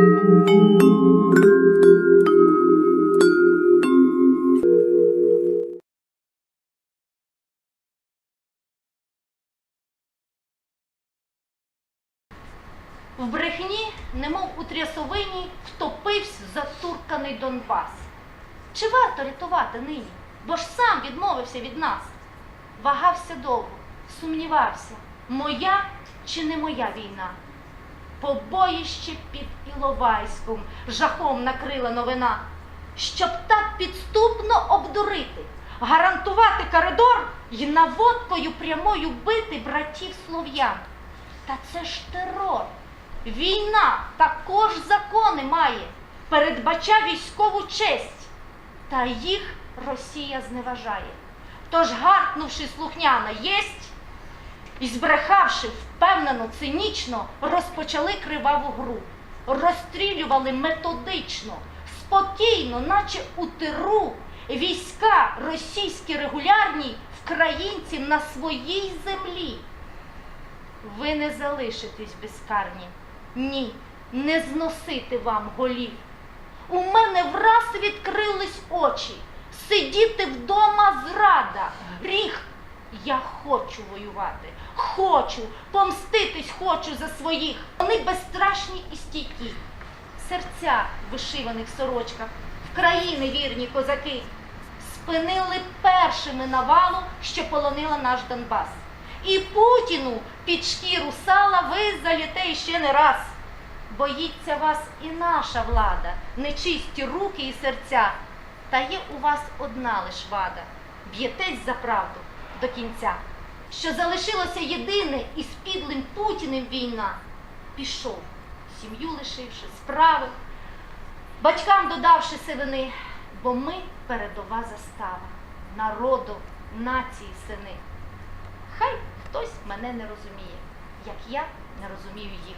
В брехні, немов у трясовині, втопився затурканий Донбас. Чи варто рятувати нині? Бо ж сам відмовився від нас. Вагався довго, сумнівався, моя чи не моя війна. Побоїще під Іловайськом жахом накрила новина, щоб так підступно обдурити, гарантувати коридор і наводкою прямою бити братів слов'ян. Та це ж терор. Війна також закони має, передбача військову честь, та їх Росія зневажає. Тож, гаркнувши слухняна єсть, і збрехавши впевнено, цинічно, розпочали криваву гру, розстрілювали методично, спокійно, наче у тиру, війська російські регулярні вкраїнців на своїй землі. Ви не залишитесь безкарні. Ні, не зносити вам голів. У мене враз відкрились очі. Сидіти вдома зрада, гріх. Я хочу воювати, хочу, помститись хочу за своїх. Вони безстрашні і стійкі. Серця в вишиваних сорочках, в країни вірні козаки. Спинили першими навалу, що полонила наш Донбас. І Путіну під шкіру сала ви заліте ще не раз. Боїться вас і наша влада, нечисті руки і серця. Та є у вас одна лиш вада б'єтесь за правду до кінця. Що залишилося єдине із підлим Путіним війна. Пішов, сім'ю лишивши, справи, батькам додавши сивини, бо ми передова застава, народу, нації сини. Хай хтось мене не розуміє, як я не розумію їх.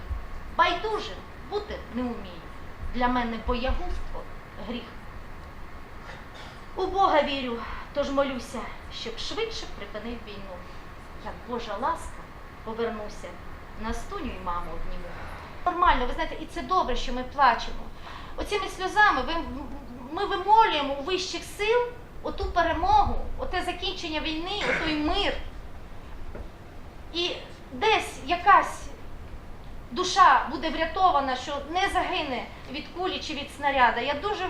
Байдуже бути не вмію. Для мене боягузтво гріх. У Бога вірю, тож молюся, щоб швидше припинив війну. Як Божа ласка повернуся, настуню й маму обніму. Нормально, ви знаєте, і це добре, що ми плачемо. Оцими сльозами ми вимолюємо у вищих сил оту перемогу, оте закінчення війни, отой мир. І десь якась душа буде врятована, що не загине від кулі чи від снаряда. Я дуже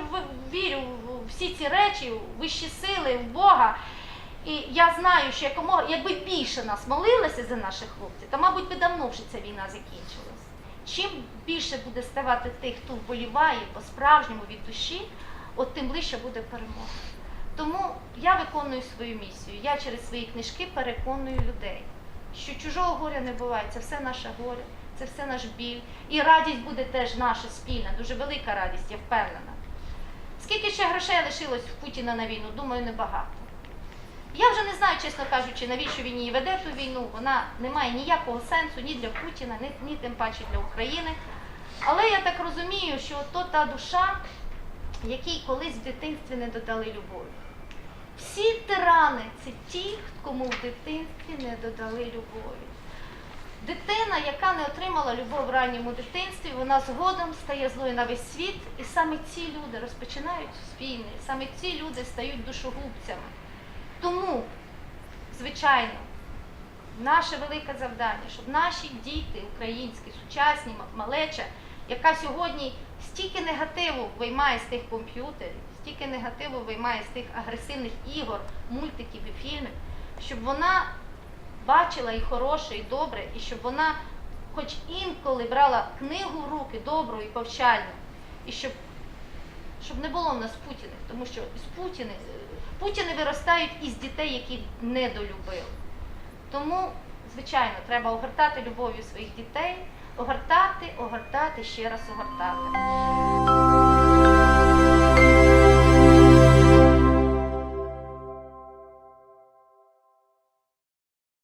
вірю в всі ці речі, в вищі сили, в Бога. І я знаю, що якомога, якби більше нас молилося за наших хлопців, то, мабуть, би давно вже ця війна закінчилась. Чим більше буде ставати тих, хто вболіває по-справжньому від душі, от тим ближче буде перемога. Тому я виконую свою місію. Я через свої книжки переконую людей, що чужого горя не буває, це все наше горе, це все наш біль. І радість буде теж наша спільна, дуже велика радість, я впевнена. Скільки ще грошей лишилось в Путіна на війну? Думаю, небагато. Я вже не знаю, чесно кажучи, навіщо він її веде ту війну. Вона не має ніякого сенсу ні для Путіна, ні, ні тим паче для України. Але я так розумію, що то та душа, якій колись в дитинстві не додали любові. Всі тирани це ті, кому в дитинстві не додали любові. Дитина, яка не отримала любов в ранньому дитинстві, вона згодом стає злою на весь світ, і саме ці люди розпочинають війни, саме ці люди стають душогубцями. Тому, звичайно, наше велике завдання, щоб наші діти, українські, сучасні, малеча, яка сьогодні стільки негативу виймає з тих комп'ютерів, стільки негативу виймає з тих агресивних ігор, мультиків і фільмів, щоб вона бачила і хороше, і добре, і щоб вона хоч інколи брала книгу в руки добру і повчальну, і щоб, щоб не було в нас Путіних, тому що з Путіни, Путіни виростають із дітей, які недолюбили. Тому, звичайно, треба огортати любов'ю своїх дітей, огортати, огортати, ще раз огортати.